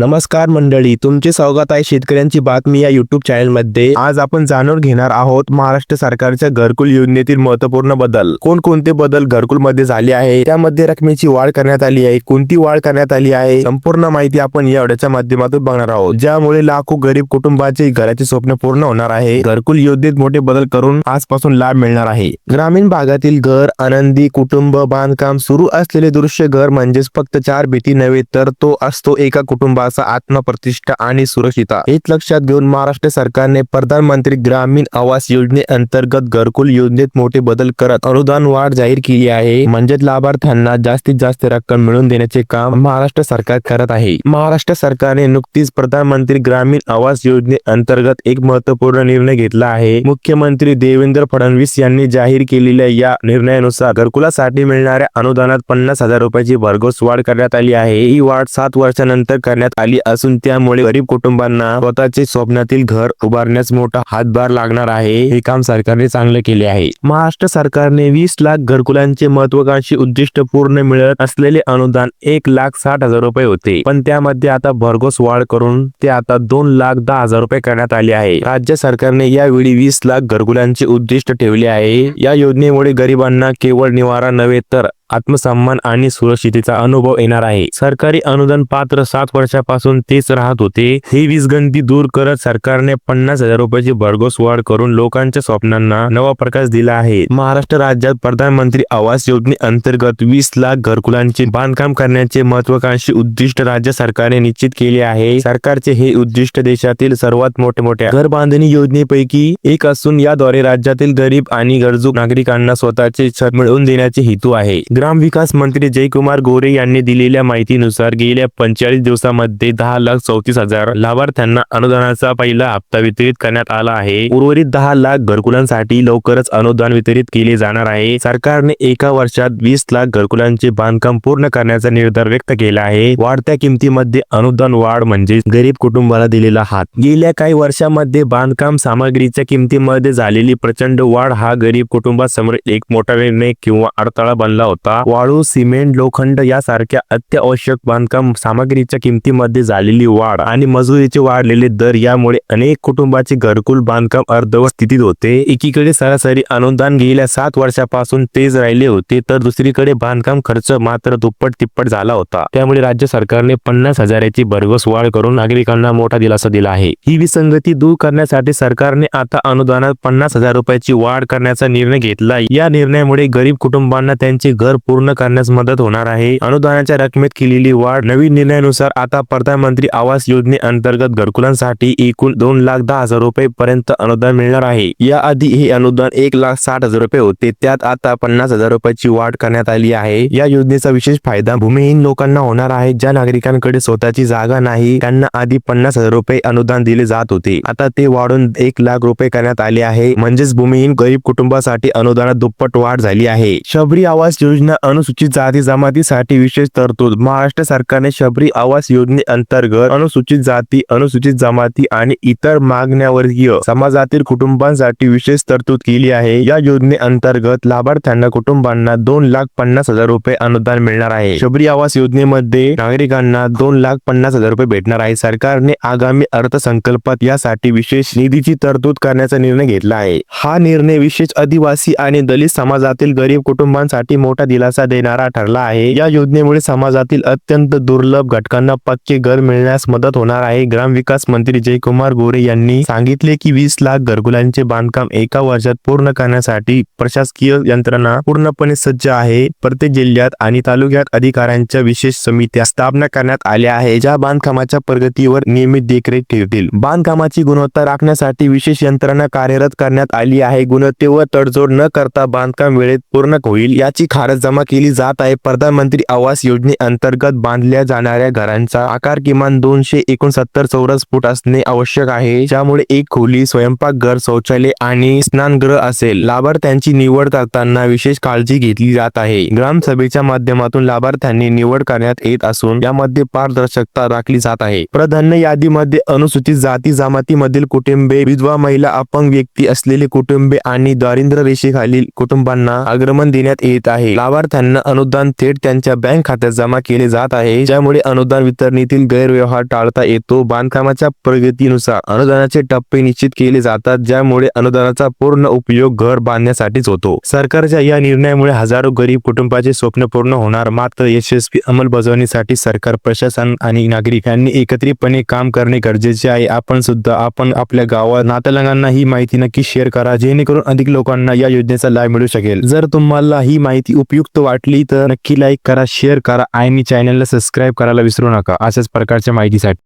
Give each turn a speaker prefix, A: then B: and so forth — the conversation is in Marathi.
A: नमस्कार मंडळी तुमचे स्वागत आहे शेतकऱ्यांची बातमी या युट्यूब चॅनलमध्ये आज आपण जाणून घेणार आहोत महाराष्ट्र सरकारच्या घरकुल योजनेतील महत्त्वपूर्ण बदल. कोणकोणते बदल घरकुलमध्ये झाले आहे? त्यामध्ये रकमेची वाढ करण्यात आली आहे. कोणती वाढ करण्यात आली आहे? संपूर्ण माहिती आपण या व्हिडिओच्या माध्यमातून बघणार आहोत. ज्यामुळे लाखो गरीब कुटुंबाचे घराचे स्वप्न पूर्ण होणार आहे. घरकुल योजनेत मोठे बदल करून आजपासून लाभ मिळणार आहे. ग्रामीण भागातील घर आनंदी कुटुंब बांधकाम सुरू असलेले दृश्य घर म्हणजेच फक्त चार भीती नव्हे तर तो असतो एका कुटुंबात कुटुंबाचा आत्मप्रतिष्ठा आणि सुरक्षिता हेच लक्षात घेऊन महाराष्ट्र सरकारने प्रधानमंत्री ग्रामीण आवास योजने अंतर्गत घरकुल योजनेत मोठे बदल करत अनुदान वाढ जाहीर केली आहे. म्हणजेच लाभार्थ्यांना जास्तीत जास्त रक्कम मिळवून देण्याचे काम महाराष्ट्र सरकार करत आहे. महाराष्ट्र सरकारने नुकतीच प्रधानमंत्री ग्रामीण आवास योजने अंतर्गत एक महत्त्वपूर्ण निर्णय घेतला आहे. मुख्यमंत्री देवेंद्र फडणवीस यांनी जाहीर केलेल्या या निर्णयानुसार घरकुलासाठी मिळणाऱ्या अनुदानात पन्नास हजार रुपयाची भरघोस वाढ करण्यात आली आहे. ही वाढ सात वर्षानंतर करण्यात आली असून त्यामुळे गरीब कुटुंबांना स्वतःचे स्वप्नातील घर उभारण्यास मोठा हातभार लागणार आहे. हे काम सरकारने चांगले केले आहे. महाराष्ट्र सरकारने वीस लाख घरकुलांचे महत्वाकांक्षी उद्दिष्ट पूर्ण मिळत असलेले अनुदान एक लाख साठ हजार रुपये होते. पण त्यामध्ये आता भरघोस वाढ करून ते आता दोन लाख दहा हजार रुपये करण्यात आले आहे. राज्य सरकारने यावेळी वीस लाख घरकुलांचे उद्दिष्ट ठेवले आहे. या योजनेमुळे गरिबांना केवळ निवारा नव्हे तर आत्मसन्मान आणि सुरक्षितेचा अनुभव येणार आहे. सरकारी अनुदान पात्र सात वर्षापासून तेच राहत होते. ही वीजगंती दूर करत सरकारने पन्नास हजार रुपयाची भरघोस वाढ करून लोकांच्या स्वप्नांना नवा प्रकाश दिला आहे. महाराष्ट्र राज्यात प्रधानमंत्री आवास योजने अंतर्गत वीस लाख घरकुलांचे बांधकाम करण्याचे महत्वाकांक्षी उद्दिष्ट राज्य सरकारने निश्चित केले आहे. सरकारचे हे उद्दिष्ट देशातील सर्वात मोठे मोठ्या घर बांधणी योजनेपैकी एक असून याद्वारे राज्यातील गरीब आणि गरजू नागरिकांना स्वतःचे छत मिळवून देण्याचे हेतू आहे. ग्रामविकास मंत्री जयकुमार गोरे यांनी दिलेल्या माहितीनुसार गेल्या पंचेचाळीस दिवसामध्ये दहा लाख चौतीस हजार लाभार्थ्यांना अनुदानाचा पहिला हप्ता वितरित करण्यात आला आहे. उर्वरित दहा लाख घरकुलांसाठी लवकरच अनुदान वितरित केले जाणार आहे. सरकारने एका वर्षात वीस लाख घरकुलांचे बांधकाम पूर्ण करण्याचा निर्धार व्यक्त केला आहे. वाढत्या किमतीमध्ये अनुदान वाढ म्हणजे गरीब कुटुंबाला दिलेला हात. गेल्या काही वर्षांमध्ये बांधकाम सामग्रीच्या किमतीमध्ये झालेली प्रचंड वाढ हा गरीब कुटुंबासमोर एक मोठा निर्णय किंवा अडथळा बनला होता. वाळू सिमेंट लोखंड यासारख्या अत्यावश्यक बांधकाम सामग्रीच्या किमतीमध्ये झालेली वाढ आणि मजुरीचे वाढलेले दर यामुळे अनेक कुटुंबाचे घरकुल बांधकाम अर्धवट स्थितीत होते. एकीकडे सरासरी अनुदान गेल्या सात वर्षापासून तेज राहिले होते तर दुसरीकडे बांधकाम खर्च मात्र दुप्पट तिप्पट झाला होता. त्यामुळे राज्य सरकारने पन्नास हजाराची भरघोस वाढ करून नागरिकांना मोठा दिलासा दिला आहे. ही विसंगती दूर करण्यासाठी सरकारने आता अनुदानात पन्नास हजार रुपयाची वाढ करण्याचा निर्णय घेतला या निर्णयामुळे गरीब कुटुंबांना त्यांचे घर पूर्ण करण्यास मदत होणार आहे. अनुदानाच्या रकमेत केलेली वाढ नवीन निर्णयानुसार आता प्रधानमंत्री आवास योजनेअंतर्गत घरकुलांसाठी एकूण दोन लाख दहा हजार रुपये पर्यंत अनुदान मिळणार आहे. याआधी हे अनुदान एक लाख साठ हजार रुपये होते. त्यात आता पन्नास हजार रुपयाची वाढ करण्यात आली आहे. या योजनेचा विशेष फायदा भूमिहीन लोकांना होणार आहे. ज्या नागरिकांकडे स्वतःची जागा नाही त्यांना आधी पन्नास हजार रुपये अनुदान दिले जात होते. आता ते वाढून एक लाख रुपये करण्यात आले आहे. म्हणजेच भूमिहीन गरीब कुटुंबासाठी अनुदानात दुप्पट वाढ झाली आहे. शबरी आवास योजना अनुसूचित जाती जमातीसाठी विशेष तरतूद. महाराष्ट्र सरकारने शबरी आवास योजनेअंतर्गत अनुसूचित जाती अनुसूचित जमाती आणि इतर मागण्यावर्गीय समाजातील कुटुंबांसाठी विशेष तरतूद केली आहे. या योजनेअंतर्गत लाभार्थ्यांना कुटुंबांना दोन लाख पन्नास हजार रुपये अनुदान मिळणार आहे. शबरी आवास योजनेमध्ये नागरिकांना दोन लाख पन्नास हजार रुपये भेटणार आहे. सरकारने आगामी अर्थसंकल्पात यासाठी विशेष निधीची तरतूद करण्याचा निर्णय घेतला आहे. हा निर्णय विशेष आदिवासी आणि दलित समाजातील गरीब कुटुंबांसाठी मोठा दिलासा देणारा ठरला आहे. या योजनेमुळे समाजातील अत्यंत दुर्लभ घटकांना पक्के घर मिळण्यास मदत होणार आहे. ग्रामविकास मंत्री जयकुमार गोरे यांनी सांगितले की वीस लाख घरगुलांचे बांधकाम एका वर्षात पूर्ण करण्यासाठी प्रशासकीय यंत्रणा पूर्णपणे सज्ज आहे. प्रत्येक जिल्ह्यात आणि तालुक्यात अधिकाऱ्यांच्या विशेष समित्या स्थापना करण्यात आल्या आहे ज्या बांधकामाच्या प्रगतीवर नियमित देखरेख ठेवतील. बांधकामाची गुणवत्ता राखण्यासाठी विशेष यंत्रणा कार्यरत करण्यात आली आहे. गुणवत्तेवर तडजोड न करता बांधकाम वेळेत पूर्ण होईल याची खारज जमा केली जात आहे. प्रधानमंत्री आवास योजने अंतर्गत बांधल्या जाणाऱ्या घरांचा आकार किमान दोनशे एकोणसत्तर चौरस फूट असणे आवश्यक आहे. ज्यामुळे एक खोली स्वयंपाकघर शौचालय आणि स्नानगृह असेल. लाभार्थ्यांची निवड करताना विशेष काळजी घेतली जात आहे. ग्रामसभेच्या माध्यमातून लाभार्थ्यांनी निवड करण्यात येत असून यामध्ये पारदर्शकता राखली जात आहे. प्राधान्य यादीमध्ये अनुसूचित जाती जमातीमधील कुटुंबे विधवा महिला अपंग व्यक्ती असलेले कुटुंबे आणि दारिद्र्य रेषेखालील कुटुंबांना आग्रमण देण्यात येत आहे. लाभार्थ्यांना अनुदान थेट त्यांच्या बँक खात्यात जमा केले जात आहे ज्यामुळे अनुदान वितरणीतील गैरव्यवहार टाळता येतो. बांधकामाच्या प्रगतीनुसार अनुदानाचे टप्पे निश्चित केले जातात ज्यामुळे अनुदानाचा पूर्ण उपयोग घर बांधण्यासाठीच होतो. सरकारच्या या निर्णयामुळे हजारो गरीब कुटुंबाचे स्वप्न पूर्ण होणार. मात्र यशस्वी अंमलबजावणीसाठी सरकार प्रशासन आणि नागरिक यांनी एकत्रितपणे काम करणे गरजेचे आहे. आपण सुद्धा आपण आपल्या गावात नातलंगांना ही माहिती नक्की शेअर करा जेणेकरून अधिक लोकांना या योजनेचा लाभ मिळू शकेल. जर तुम्हाला ही माहिती उपयोग उपयुक्त वाटली तर नक्की लाईक करा शेअर करा आणि चॅनलला सबस्क्राईब करायला विसरू नका. अशाच प्रकारच्या माहितीसाठी.